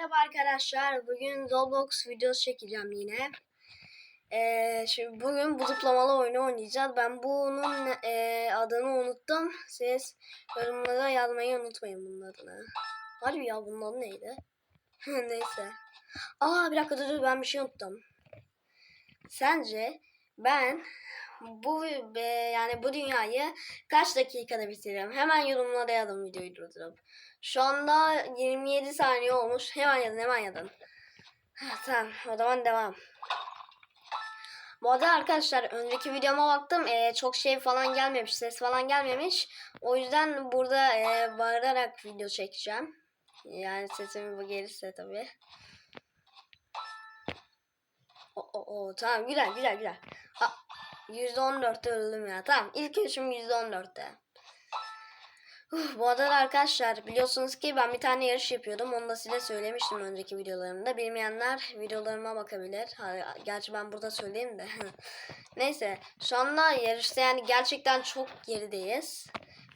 Merhaba arkadaşlar. Bugün Roblox videosu çekeceğim yine. Ee, şimdi bugün bu zıplamalı oyunu oynayacağız. Ben bunun e, adını unuttum. Siz yorumlara yazmayı unutmayın bunun adını. Harbi ya bunun adı neydi? Neyse. Aa bir dakika dur, dur ben bir şey unuttum. Sence ben bu e, yani bu dünyayı kaç dakikada bitiririm? Hemen yorumlara yazın videoyu durdurup. Şu anda 27 saniye olmuş. Hemen yazın hemen yazın. Ha, tamam o zaman devam. Bu arada arkadaşlar önceki videoma baktım ee, çok şey falan gelmemiş ses falan gelmemiş. O yüzden burada ee, bağırarak video çekeceğim. Yani sesimi bu gelirse tabii. O, o, o, tamam güzel güzel güzel. Ha, %14'te öldüm ya. Tamam ilk ölçüm %14'te. Bu arada arkadaşlar biliyorsunuz ki ben bir tane yarış yapıyordum. Onu da size söylemiştim önceki videolarımda. Bilmeyenler videolarıma bakabilir. Ha, gerçi ben burada söyleyeyim de. Neyse şu anda yarışta yani gerçekten çok gerideyiz.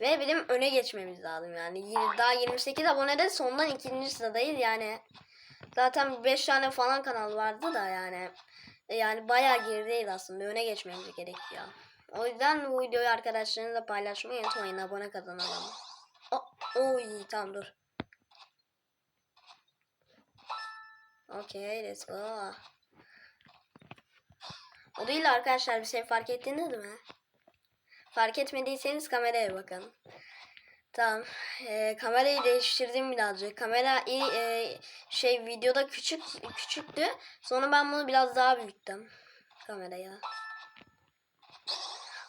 Ve bizim öne geçmemiz lazım yani. Daha 28 abonede sondan ikinci sıradayız yani. Zaten 5 tane falan kanal vardı da yani. E, Yani bayağı gerideyiz aslında. Öne geçmemiz gerekiyor. O yüzden bu videoyu arkadaşlarınızla paylaşmayı unutmayın. Abone kazanalım. Oy tamam dur. Okay let's go. O değil arkadaşlar bir şey fark ettiniz mi? Fark etmediyseniz kameraya bakın. Tamam. Ee, kamerayı değiştirdim birazcık. Kamera e, şey videoda küçük küçüktü. Sonra ben bunu biraz daha büyüttüm. Kameraya.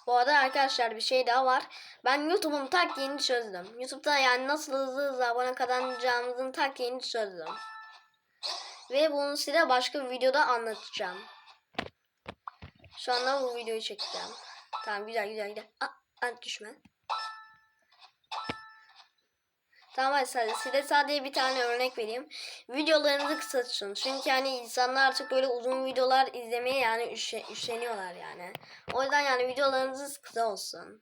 Bu arada arkadaşlar bir şey daha var. Ben YouTube'un taktiğini çözdüm. YouTube'da yani nasıl hızlı hızlı abone kazanacağımızın taktiğini çözdüm. Ve bunu size başka bir videoda anlatacağım. Şu anda bu videoyu çekeceğim. Tamam güzel güzel güzel. Aa, düşme. Tamam sadece, size sadece bir tane örnek vereyim. Videolarınızı kısa tutun. Çünkü hani insanlar artık böyle uzun videolar izlemeye yani üşe, üşeniyorlar yani. O yüzden yani videolarınız kısa olsun.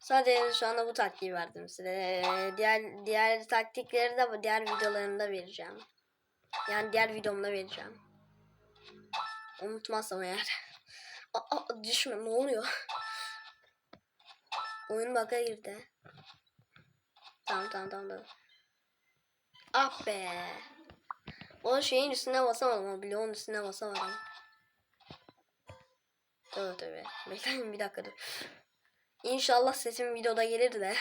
Sadece şu anda bu taktiği verdim size. Diğer diğer taktikleri de diğer videolarımda vereceğim. Yani diğer videomda vereceğim. Unutmazsam eğer. Aa, düşme ne oluyor? Oyun bug'a girdi. Tamam tamam tamam. tamam. Ah be. O şeyin üstüne basamadım ama bloğun üstüne basamadım. Tabii tabii. Bekleyin bir dakika dur. İnşallah sesim videoda gelir de.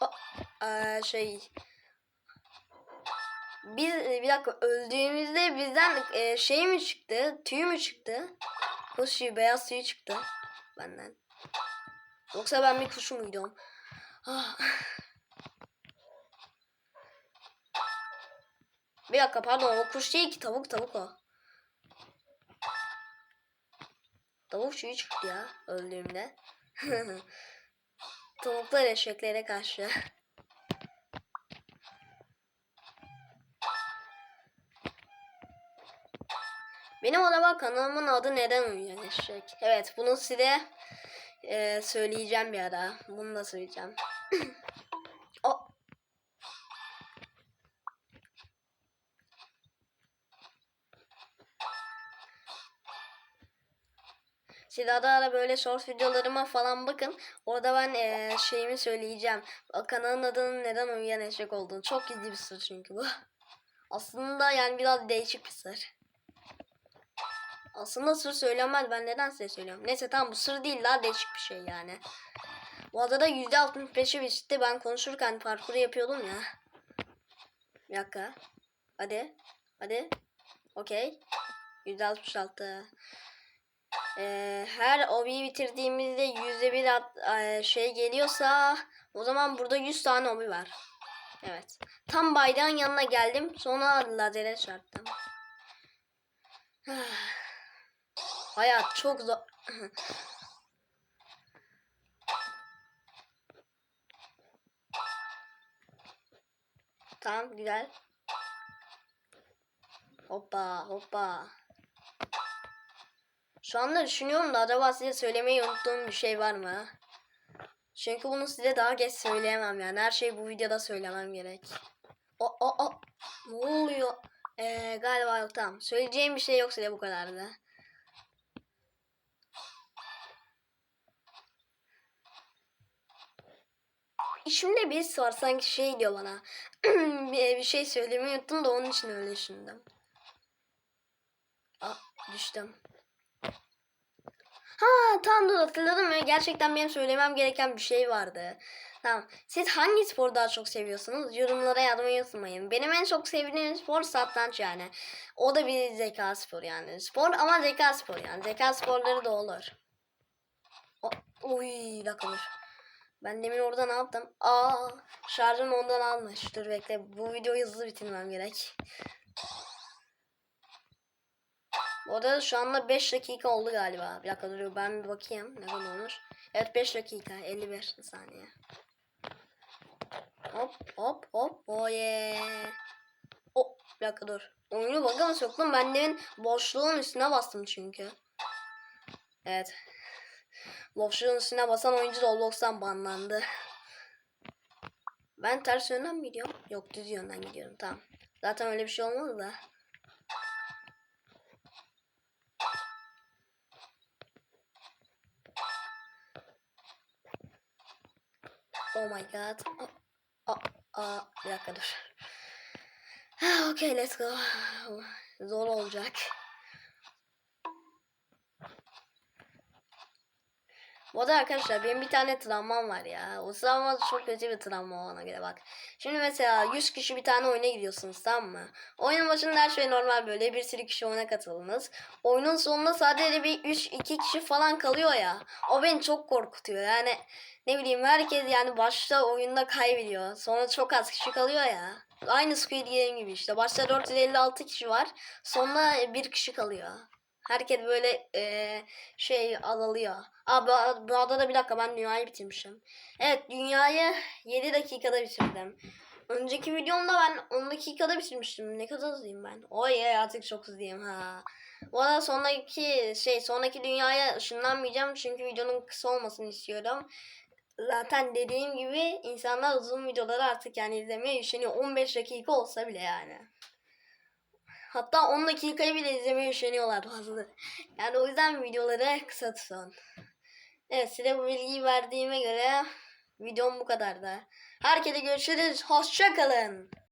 O, eee, şey. Biz bir dakika öldüğümüzde bizden e, şey mi çıktı? Tüy mü çıktı? Kuş beyaz tüy çıktı benden. Yoksa ben bir kuş muydum? Ah. Bir dakika pardon o kuş değil ki tavuk tavuk o. Tavuk tüyü çıktı ya öldüğümde. Tavuklar eşeklere karşı. Benim araba kanalımın adı neden uyuyan eşek? Evet bunu size e, söyleyeceğim bir ara. Bunu da söyleyeceğim. o. Siz ara ara böyle short videolarıma falan bakın. Orada ben e, şeyimi söyleyeceğim. Kanalın adının neden uyuyan eşek olduğunu. Çok gizli bir sır çünkü bu. Aslında yani biraz değişik bir sır. Aslında sır söylenmez. Ben neden size söylüyorum? Neyse tamam bu sır değil daha değişik bir şey yani. Bu adada %65'i bitti. Ben konuşurken parkuru yapıyordum ya. Bir dakika. Hadi. Hadi. Okey. %66. Ee, her obiyi bitirdiğimizde %1 at, e, şey geliyorsa o zaman burada 100 tane obi var. Evet. Tam bayrağın yanına geldim. Sonra lazere çarptım. Hayat çok zor. tamam güzel. Hoppa hoppa. Şu anda düşünüyorum da acaba size söylemeyi unuttuğum bir şey var mı? Çünkü bunu size daha geç söyleyemem yani. Her şeyi bu videoda söylemem gerek. o, o, o. Ne oluyor? Ee, galiba yok tamam. Söyleyeceğim bir şey yoksa da bu kadardı. İçimde bir his var sanki şey diyor bana. bir, şey söylemeyi unuttum da onun için öyle düşündüm. Aa, düştüm. Ha tamam dur hatırladım. Gerçekten benim söylemem gereken bir şey vardı. Tamam. Siz hangi sporu daha çok seviyorsunuz? Yorumlara yazmayı unutmayın. Benim en çok sevdiğim spor satranç yani. O da bir zeka sporu yani. Spor ama zeka sporu yani. Zeka sporları da olur. O, dakika dur. Ben demin orada ne yaptım? Aa şarjım ondan almış. Dur bekle. Bu videoyu hızlı bitirmem gerek. Bu arada şu anda 5 dakika oldu galiba. Bir dakika dur ben bir bakayım ne kadar olmuş. Evet 5 dakika 51 saniye. Hop hop hop yeah. Oh bir dakika dur. Oyunu bug'a soktum ben demin boşluğun üstüne bastım çünkü. Evet. Boşluğun üstüne basan oyuncu Roblox'tan banlandı. Ben ters yönden mi gidiyorum? Yok düz yönden gidiyorum tamam. Zaten öyle bir şey olmadı da. Oh my god. Oh, oh, oh, bir dakika dur. okay let's go. Zor olacak. Bu arada arkadaşlar benim bir tane travmam var ya. O travma çok kötü bir travma ona göre bak. Şimdi mesela 100 kişi bir tane oyuna gidiyorsunuz tamam mı? Oyunun başında her şey normal böyle bir sürü kişi oyuna katıldınız. Oyunun sonunda sadece bir 3-2 kişi falan kalıyor ya. O beni çok korkutuyor yani. Ne bileyim herkes yani başta oyunda kaybediyor. Sonra çok az kişi kalıyor ya. Aynı Squid Game gibi işte. Başta 456 kişi var. Sonra bir kişi kalıyor. Herkes böyle e, şey azalıyor. Aa bu, bu adada bir dakika ben dünyayı bitirmişim. Evet dünyayı 7 dakikada bitirdim. Önceki videomda ben 10 dakikada bitirmiştim. Ne kadar hızlıyım ben. Oy artık çok hızlıyım ha. Bu arada sonraki şey sonraki dünyaya ışınlanmayacağım çünkü videonun kısa olmasını istiyorum. Zaten dediğim gibi insanlar uzun videoları artık yani izlemeye üşeniyor. 15 dakika olsa bile yani. Hatta 10 dakikayı bile izlemeye üşeniyorlar bazıları. Yani o yüzden videoları kısa tutun. Evet size bu bilgiyi verdiğime göre videom bu kadardı. Herkese görüşürüz. Hoşça kalın.